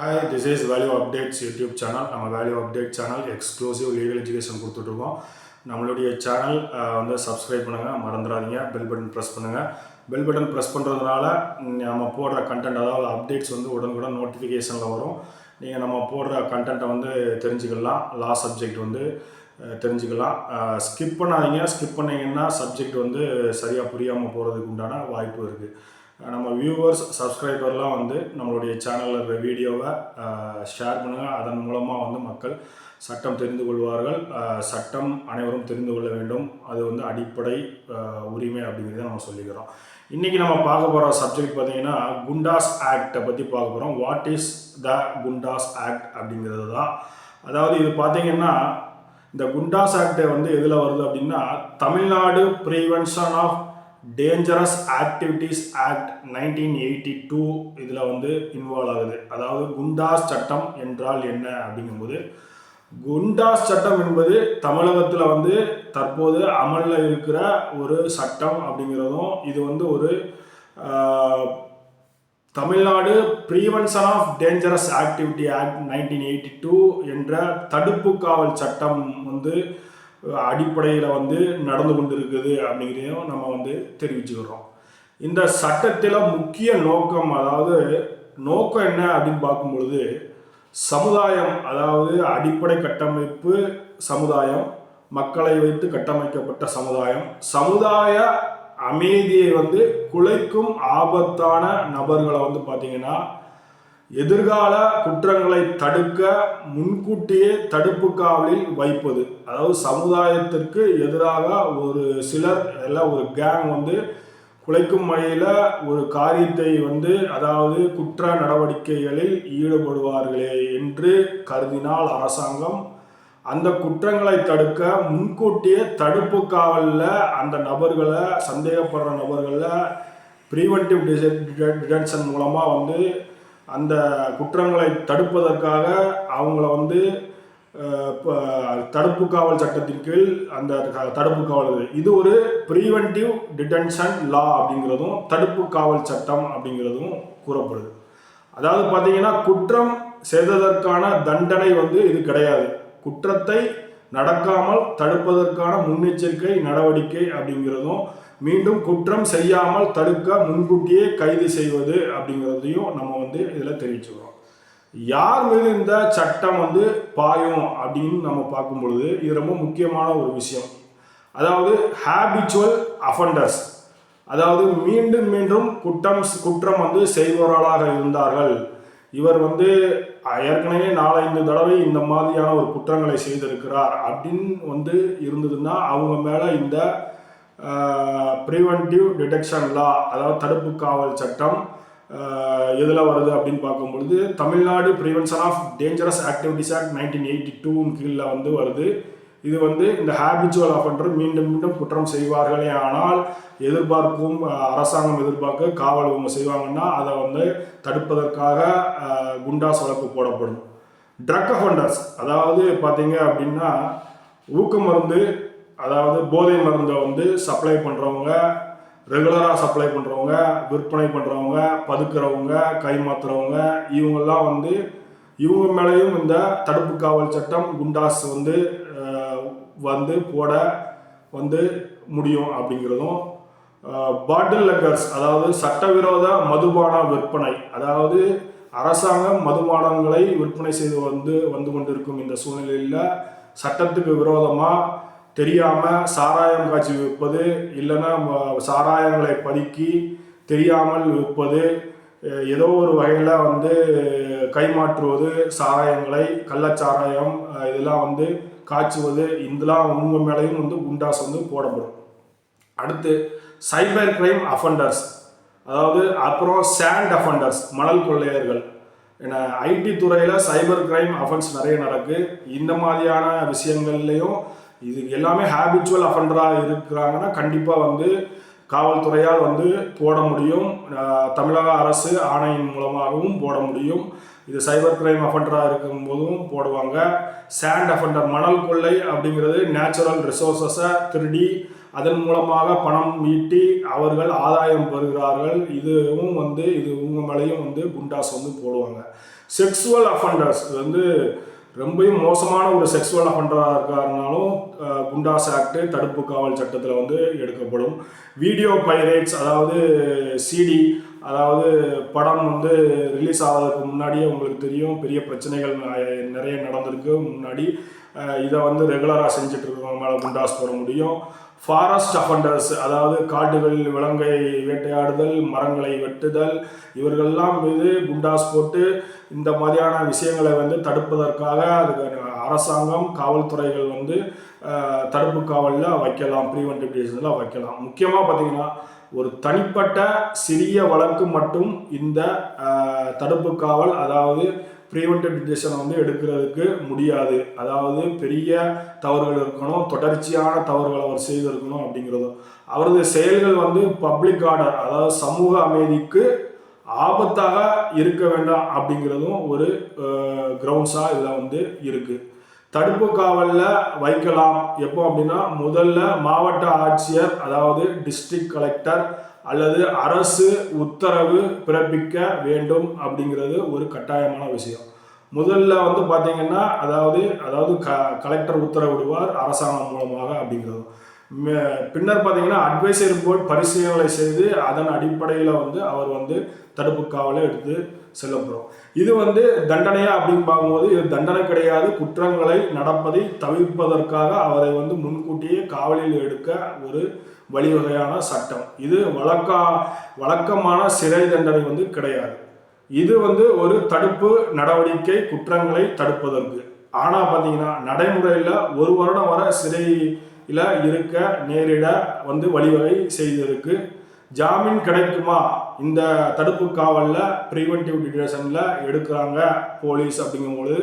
Hi this is value updates YouTube channel நம்ம value update channel exclusive legal education கொடுத்துட்ருக்கோம். நம்மளுடைய channel வந்து subscribe பண்ணுங்கள் மறந்துடாதீங்க. பெல் பட்டன் ப்ரெஸ் பண்ணுங்கள் பெல் பட்டன் ப்ரெஸ் பண்ணுறதுனால நம்ம போடுற கண்டென்ட் அதாவது அப்டேட்ஸ் வந்து உடனுக்குடன் நோட்டிஃபிகேஷனில் வரும். நீங்கள் நம்ம போடுற கண்டென்ட்டை வந்து தெரிஞ்சுக்கலாம். லா சப்ஜெக்ட் வந்து தெரிஞ்சுக்கலாம். ஸ்கிப் பண்ணாதீங்க. ஸ்கிப் பண்ணிங்கன்னா சப்ஜெக்ட் வந்து சரியாக புரியாமல் போகிறதுக்கு உண்டான வாய்ப்பு இருக்குது நம்ம வியூவர்ஸ் சப்ஸ்கிரைபர்லாம் வந்து நம்மளுடைய சேனலில் இருக்கிற வீடியோவை ஷேர் பண்ணுங்கள் அதன் மூலமாக வந்து மக்கள் சட்டம் தெரிந்து கொள்வார்கள். சட்டம் அனைவரும் தெரிந்து கொள்ள வேண்டும். அது வந்து அடிப்படை உரிமை அப்படிங்கிறத நம்ம சொல்லிக்கிறோம். இன்றைக்கி நம்ம பார்க்க போகிற சப்ஜெக்ட் பார்த்திங்கன்னா குண்டாஸ் ஆக்டை பற்றி பார்க்க போகிறோம் what is the Goondas act அப்படிங்கிறது தான். அதாவது இது பார்த்திங்கன்னா இந்த குண்டாஸ் ஆக்டை வந்து எதில் வருது அப்படின்னா Tamil Nadu prevention of dangerous activities act nineteen eighty two இதில் வந்து இன்வால்வ் ஆகுது. அதாவது குண்டாஸ் சட்டம் என்றால் என்ன அப்படிங்கும்போது குண்டாஸ் சட்டம் என்பது தமிழகத்தில் வந்து தற்போது அமலில் இருக்கிற ஒரு சட்டம் அப்படிங்கிறதும் இது வந்து ஒரு Tamil Nadu prevention of dangerous activity act nineteen eighty two என்ற தடுப்பு காவல் சட்டம் வந்து அடிப்படையில் வந்து நடந்து கொண்டிருக்குது அப்படிங்கிறதையும் நம்ம வந்து தெரிவிச்சுக்கிறோம் இந்த சட்டத்தில் முக்கிய நோக்கம் அதாவது நோக்கம் என்ன அப்படின்னு பார்க்கும்பொழுது சமுதாயம் அதாவது அடிப்படை கட்டமைப்பு சமுதாயம் மக்களை வைத்து கட்டமைக்கப்பட்ட சமுதாயம் சமுதாய அமைதியை வந்து குலைக்கும் ஆபத்தான நபர்களை வந்து பார்த்தீங்கன்னா எதிர்கால குற்றங்களை தடுக்க முன்கூட்டியே தடுப்பு காவலில் வைப்பது. அதாவது சமுதாயத்திற்கு எதிராக ஒரு சிலர் எல்லாம் ஒரு கேங் வந்து குலைக்கும் வகையில் ஒரு காரியத்தை வந்து அதாவது குற்ற நடவடிக்கைகளில் ஈடுபடுவார்களே என்று கருதினால் அரசாங்கம் அந்த குற்றங்களை தடுக்க முன்கூட்டியே தடுப்பு காவலில் அந்த நபர்களை சந்தேகப்படுற நபர்களை ப்ரீவென்டிவ் டிடென்ஷன் மூலமாக வந்து அந்த குற்றங்களை தடுப்பதற்காக அவங்கள வந்து தடுப்பு காவல் சட்டத்தின் கீழ் அந்த க- தடுப்பு காவல் இது. ஒரு ப்ரீவென்டிவ் டிடென்ஷன் லா அப்படிங்கிறதும் தடுப்பு காவல் சட்டம் அப்படிங்கிறதும் கூறப்படுது. அதாவது பார்த்தீங்கன்னா குற்றம் செய்ததற்கான தண்டனை வந்து இது கிடையாது. குற்றத்தை நடக்காமல் தடுப்பதற்கான முன்னெச்சரிக்கை நடவடிக்கை அப்படிங்கிறதும் மீண்டும் குற்றம் செய்யாமல் தடுக்க முன்கூட்டியே கைது செய்வது அப்படிங்கிறதையும் நம்ம வந்து இதில் தெரிவிச்சுக்கிறோம். யார் மீது இந்த சட்டம் வந்து பாயும் அப்படின்னு நம்ம பார்க்கும் பொழுது இது ரொம்ப முக்கியமான ஒரு விஷயம். அதாவது ஹேபிச்சுவல் அஃபண்டர்ஸ் அதாவது மீண்டும் மீண்டும் குற்றம் குற்றம் வந்து செய்பவர்களாக இருந்தார்கள். இவர் வந்து ஏற்கனவே நாலஞ்சு தடவை இந்த மாதிரியான ஒரு குற்றங்களை செய்திருக்கிறார் அப்படின்னு வந்து இருந்ததுன்னா அவங்க மேலே இந்த ப்ரிவென்டிவ் டிடெக்ஷன் லா அதாவது தடுப்பு காவல் சட்டம் எதில் வருது அப்படின்னு பார்க்கும்பொழுது Tamil Nadu prevention of dangerous activities act nineteen eighty டூன் கீழே வந்து வருது. இது வந்து இந்த ஹேபிச்சுவல் அஃபண்டர் மீண்டும் மீண்டும் குற்றம் செய்வார்களே ஆனால் எதிர்பார்க்கும் அரசாங்கம் எதிர்பார்க்க காவல் இவங்க செய்வாங்கன்னா அதை வந்து தடுப்பதற்காக குண்டாஸ் வழக்கு போடப்படும். ட்ரக் அஃபண்டர்ஸ் அதாவது பார்த்தீங்க அப்படின்னா ஊக்க மருந்து அதாவது போதை மருந்தை வந்து சப்ளை பண்ணுறவங்க ரெகுலராக சப்ளை பண்ணுறவங்க விற்பனை பண்ணுறவங்க பதுக்குறவங்க கைமாத்துறவங்க இவங்கெல்லாம் வந்து இவங்க மேலேயும் இந்த தடுப்பு காவல் சட்டம் குண்டாஸ் வந்து வந்து போட வந்து முடியும் அப்படிங்கிறதும் பாட்டில் லெக்கர்ஸ் அதாவது சட்டவிரோத மதுபான விற்பனை அதாவது அரசாங்கம் மதுபானங்களை விற்பனை செய்து வந்து வந்து கொண்டிருக்கும் இந்த சூழ்நிலையில் சட்டத்துக்கு விரோதமாக தெரியாமல் சாராயம் காய்ச்சி விற்பது இல்லைன்னா சாராயங்களை பதுக்கி தெரியாமல் விற்பது ஏதோ ஒரு வகையில் வந்து கைமாற்றுவது சாராயங்களை கள்ளச்சாராயம் இதெல்லாம் வந்து காய்ச்சுவது இதெல்லாம் உங்க மேலேயும் வந்து குண்டாஸ் வந்து போடப்படும். அடுத்து சைபர் கிரைம் அஃபண்டர்ஸ் அதாவது அப்புறம் சேண்ட் அஃபண்டர்ஸ் மணல் கொள்ளையர்கள். ஏன்னா ஐடி துறையில் சைபர் கிரைம் அஃபென்ஸ் நிறைய நடக்கு. இந்த மாதிரியான விஷயங்கள்லையும் இது எல்லாமே ஹேபிச்சுவல் அஃபண்டராக இருக்கிறாங்கன்னா கண்டிப்பாக வந்து காவல்துறையால் வந்து போட முடியும். தமிழக அரசு ஆணையின் மூலமாகவும் போட முடியும். இது சைபர் கிரைம் அஃபண்டராக இருக்கும்போதும் போடுவாங்க. சேண்ட் அஃபண்டர் மணல் கொள்ளை அப்படிங்கிறது நேச்சுரல் ரிசோர்ஸஸை திருடி அதன் மூலமாக பணம் ஈட்டி அவர்கள் ஆதாயம் பெறுகிறார்கள். இதுவும் வந்து இது உங்க மேலேயும் வந்து குண்டாஸ் வந்து போடுவாங்க. செக்ஸுவல் அஃபண்டர்ஸ் வந்து ரொம்பவும் மோசமான ஒரு செக்ஸுவல் அஃபண்டராக இருக்காருனாலும் குண்டாஸ் ஆக்ட் தடுப்பு காவல் சட்டத்தில் வந்து எடுக்கப்படும். வீடியோ பைரேட்ஸ் அதாவது சிடி அதாவது படம் வந்து ரிலீஸ் ஆகிறதுக்கு முன்னாடியே உங்களுக்கு தெரியும் பெரிய பிரச்சனைகள் நிறைய நடந்திருக்கு. முன்னாடி இதை வந்து ரெகுலராக செஞ்சுட்டு இருக்கிறவங்க மேலே குண்டாஸ் போட முடியும். ஃபாரஸ்ட் அஃபண்டர்ஸ் அதாவது காடுகளில் விலங்கை வேட்டையாடுதல் மரங்களை வெட்டுதல் இவர்கள்லாம் மீது குண்டாஸ் போட்டு இந்த மாதிரியான விஷயங்களை வந்து தடுப்பதற்காக அதுக்கு அரசாங்கம் காவல்துறைகள் வந்து தடுப்பு காவலில் வைக்கலாம் ப்ரீவென்டிவ் டிசிஷனில் வைக்கலாம். முக்கியமாக பார்த்தீங்கன்னா ஒரு தனிப்பட்ட சிறிய வழக்கு மட்டும் இந்த தடுப்பு காவல் அதாவது ப்ரீவென்டிவ் டிசிஷன் வந்து எடுக்கிறதுக்கு முடியாது. அதாவது பெரிய தவறுகள் இருக்கணும் தொடர்ச்சியான தவறுகள் அவர் செய்திருக்கணும் அப்படிங்கிறதும். அவரது செயல்கள் வந்து பப்ளிக் ஆர்டர் அதாவது சமூக அமைதிக்கு ஆபத்தாக இருக்க வேண்டாம் அப்படிங்கிறதும் ஒரு கிரவுண்ட்ஸாக இதில் வந்து இருக்குது தடுப்பு காவலில் வைக்கலாம். எப்போ அப்படின்னா முதல்ல மாவட்ட ஆட்சியர் அதாவது டிஸ்ட்ரிக்ட் கலெக்டர் அல்லது அரசு உத்தரவு பிறப்பிக்க வேண்டும் அப்படிங்கிறது ஒரு கட்டாயமான விஷயம். முதல்ல வந்து பார்த்தீங்கன்னா அதாவது அதாவது க கலெக்டர் உத்தரவிடுவார் அரசாங்கம் மூலமாக அப்படிங்கிறது. பின்னர் பார்த்தீங்கன்னா அட்வைசரி போர்ட் பரிசீலனை செய்து அதன் அடிப்படையில் வந்து அவர் வந்து தடுப்பு காவலை எடுத்து செல்லப்படும் இது வந்து தண்டனையா அப்படின்னு பார்க்கும்போது இது தண்டனை கிடையாது. குற்றங்களை நடப்பதை தவிர்ப்பதற்காக அவரை வந்து முன்கூட்டியே காவலில் எடுக்க ஒரு வழிவகையான சட்டம். இது வழக்கா வழக்கமான சிறை தண்டனை வந்து கிடையாது. இது வந்து ஒரு தடுப்பு நடவடிக்கை குற்றங்களை தடுப்பதற்கு. ஆனால் பார்த்தீங்கன்னா நடைமுறையில் ஒரு வருடம் வர சிறையில் இருக்க நேரிட வந்து வழிவகை செய்திருக்கு. ஜாமீன் கிடைக்குமா? இந்த தடுப்பு காவலில் ப்ரீவென்டிவ் டிடேஷனில் எடுக்கிறாங்க போலீஸ் அப்படிங்கும்போது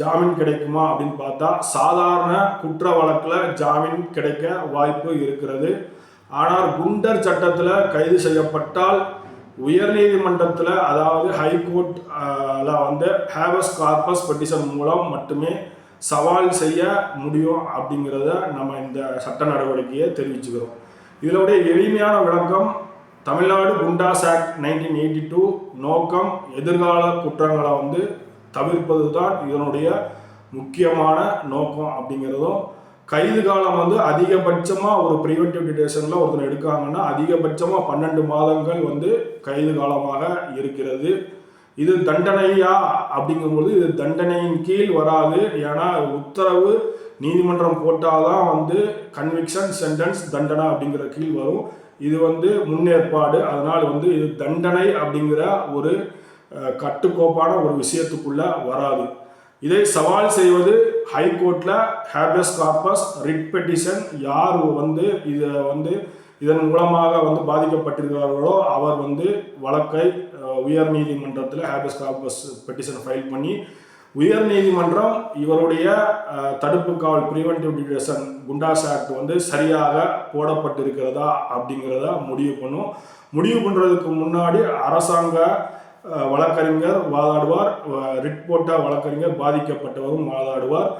ஜாமீன் கிடைக்குமா அப்படின்னு பார்த்தா சாதாரண குற்ற வழக்கில் ஜாமீன் கிடைக்க வாய்ப்பு இருக்கிறது. ஆனால் குண்டர் சட்டத்தில் கைது செய்யப்பட்டால் உயர்நீதிமன்றத்தில் அதாவது ஹைகோர்ட்டில் வந்து ஹேவஸ் கார்பஸ் பெட்டிஷன் மூலம் மட்டுமே சவால் செய்ய முடியும் அப்படிங்கிறத நம்ம இந்த சட்ட நடவடிக்கையை தெரிவிச்சுக்கிறோம். இதனுடைய எளிமையான விளக்கம் Tamil Nadu Goondas act nineteen eighty two நோக்கம் எதிர்கால குற்றங்களை வந்து தவிர்ப்பது தான் இதனுடைய முக்கியமான நோக்கம் அப்படிங்கிறதும் கைது காலம் வந்து அதிகபட்சமாக ஒரு ப்ரிவென்டிவ் டிடேஷனில் ஒருத்தர் எடுக்காங்கன்னா அதிகபட்சமாக பன்னெண்டு மாதங்கள் வந்து கைது காலமாக இருக்கிறது. இது தண்டனையா அப்படிங்கும்போது இது தண்டனையின் கீழ் வராது. ஏன்னா உத்தரவு நீதிமன்றம் போட்டால் தான் வந்து கன்விக்ஷன் சென்டென்ஸ் தண்டனை அப்படிங்கிற கீழ் வரும். இது வந்து முன்னேற்பாடு அதனால் வந்து இது தண்டனை அப்படிங்கிற ஒரு கட்டுக்கோப்பான ஒரு விஷயத்துக்குள்ள வராது. இதை சவால் செய்வது ஹைகோர்ட்டில் ஹேபியஸ் கார்பஸ் ரிட் பெட்டிஷன் யார் வந்து இதை வந்து இதன் மூலமாக வந்து பாதிக்கப்பட்டிருக்கிறார்களோ அவர் வந்து வழக்கை உயர்நீதிமன்றத்தில் உயர் நீதிமன்றத்தில் ஹேபியஸ் கார்பஸ் பெட்டிஷன் ஃபைல் பண்ணி உயர் நீதிமன்றம் இவருடைய தடுப்பு காவல் ப்ரிவென்டிவ் டிடேஷன் குண்டாஸ் ஆக்ட் வந்து சரியாக போடப்பட்டிருக்கிறதா அப்படிங்கிறத முடிவு பண்ணும். முடிவு பண்ணுறதுக்கு முன்னாடி அரசாங்க வழக்கறிஞர் வாதாடுவார் ரிட் போட்ட வழக்கறிஞர் பாதிக்கப்பட்டவரும் வாதாடுவார்.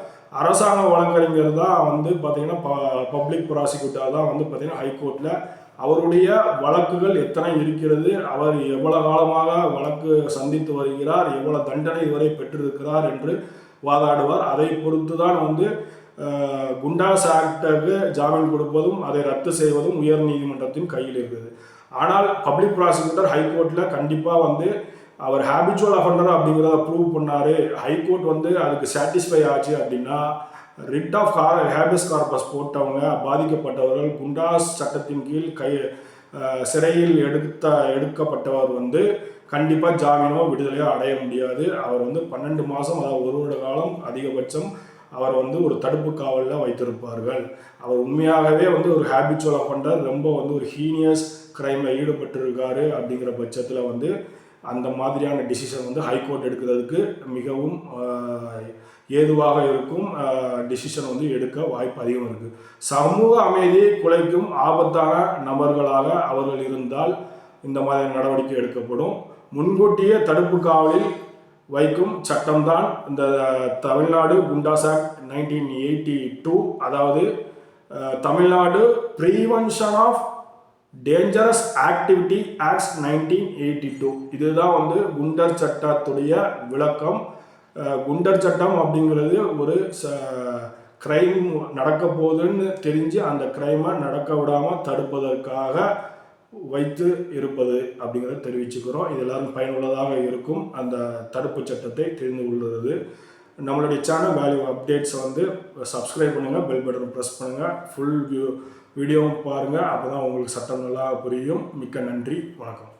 அரசாங்க வழக்கறிஞர் தான் வந்து பார்த்தீங்கன்னா ப பப்ளிக் ப்ராசிக்யூட்டர் தான் வந்து பார்த்தீங்கன்னா ஹைகோர்ட்டில் அவருடைய வழக்குகள் எத்தனை இருக்கிறது அவர் எவ்வளவு காலமாக வழக்கு சந்தித்து வருகிறார் எவ்வளவு தண்டனை இதுவரை பெற்றிருக்கிறார் என்று வாதாடுவார். அதை பொறுத்து தான் வந்து குண்டாஸ் ஆக்டுக்கு ஜாமீன் கொடுப்பதும் அதை ரத்து செய்வதும் உயர் நீதிமன்றத்தின் கையில் இருக்குது ஆனால் பப்ளிக் ப்ராசிக்யூட்டர் ஹைகோர்ட்டில் கண்டிப்பாக வந்து அவர் ஹேபிச்சுவல் அஃபண்டர் அப்படிங்கிறத ப்ரூவ் பண்ணார். ஹைகோர்ட் வந்து அதுக்கு சாட்டிஸ்ஃபை ஆச்சு அப்படின்னா ரிட் ஆஃப் ஹேபிஸ் கார்பஸ் போட்டவங்க பாதிக்கப்பட்டவர்கள் குண்டாஸ் சட்டத்தின் கீழ் கை சிறையில் எடுத்த எடுக்கப்பட்டவர் வந்து கண்டிப்பாக ஜாமீனோ விடுதலையோ அடைய முடியாது. அவர் வந்து பன்னெண்டு மாதம் அதாவது ஒரு வருட காலம் அதிகபட்சம் அவர் வந்து ஒரு தடுப்பு காவலில் வைத்திருப்பார்கள். அவர் உண்மையாகவே வந்து ஒரு ஹேபிச்சுவல் அஃபண்டர் ரொம்ப வந்து ஒரு ஹீனியஸ் கிரைமில் ஈடுபட்டிருக்காரு அப்படிங்கிற பட்சத்தில் வந்து அந்த மாதிரியான டிசிஷன் வந்து ஹைகோர்ட் எடுக்கிறதுக்கு மிகவும் ஏதுவாக இருக்கும் டிசிஷன் வந்து எடுக்க வாய்ப்பு அதிகம் இருக்குது சமூக அமைதியை குலைக்கும் ஆபத்தான நபர்களாக அவர்கள் இருந்தால் இந்த மாதிரி நடவடிக்கை எடுக்கப்படும். முன்கூட்டியே தடுப்பு காவலில் வைக்கும் சட்டம்தான் இந்த Tamil Nadu Goondas act nineteen eighty two அதாவது Tamil Nadu prevention of dangerous activity act nineteen eighty two இதுதான் வந்து குண்டர் சட்டத்துடைய விளக்கம். குண்டர் சட்டம் அப்படிங்கிறது ஒரு ச க்ரைம் நடக்க போகுதுன்னு தெரிஞ்சு அந்த க்ரைமை நடக்க விடாமல் தடுப்பதற்காக வைத்து இருப்பது அப்படிங்கிறத தெரிவிச்சுக்கிறோம். இது எல்லாரும் பயனுள்ளதாக இருக்கும். அந்த தடுப்பு சட்டத்தை தெரிந்து கொள்வது நம்மளுடைய சேனல் வேல்யூ அப்டேட்ஸ் வந்து சப்ஸ்கிரைப் பண்ணுங்கள் பெல் பட்டன் ப்ரெஸ் பண்ணுங்கள் ஃபுல் வியூ வீடியோவும் பாருங்கள் அப்போ தான் உங்களுக்கு சட்டம் நல்லா புரியும். மிக்க நன்றி. வணக்கம்.